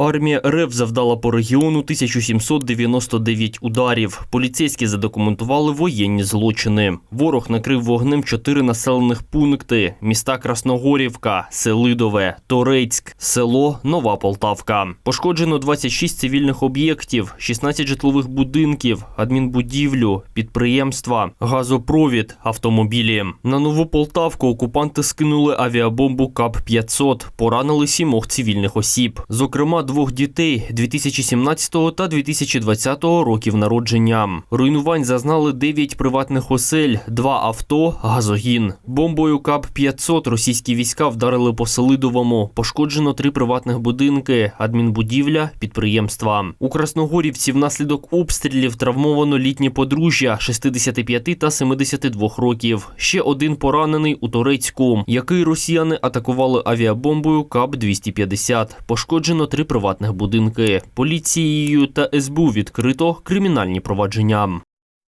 Армія РФ завдала по регіону 1799 ударів. Поліцейські задокументували воєнні злочини. Ворог накрив вогнем чотири населених пункти: міста Красногорівка, Селидове, Торецьк, село Нова Полтавка. Пошкоджено 26 цивільних об'єктів, 16 житлових будинків, адмінбудівлю, підприємства, газопровід, автомобілі. На нову Полтавку окупанти скинули авіабомбу КАП-500, поранили сімох цивільних осіб, зокрема двох дітей 2017 та 2020 років народження. Руйнувань зазнали 9 приватних осель, 2 авто, газогін. Бомбою КАП-500 російські війська вдарили по Селидовому. Пошкоджено три приватних будинки, адмінбудівля, підприємства. У Красногорівці внаслідок обстрілів травмовано літнє подружжя 65 та 72 років. Ще один поранений у Турецьку, який росіяни атакували авіабомбою КАП-250. Пошкоджено три приватних будинки. Поліцією та СБУ відкрито кримінальні провадження.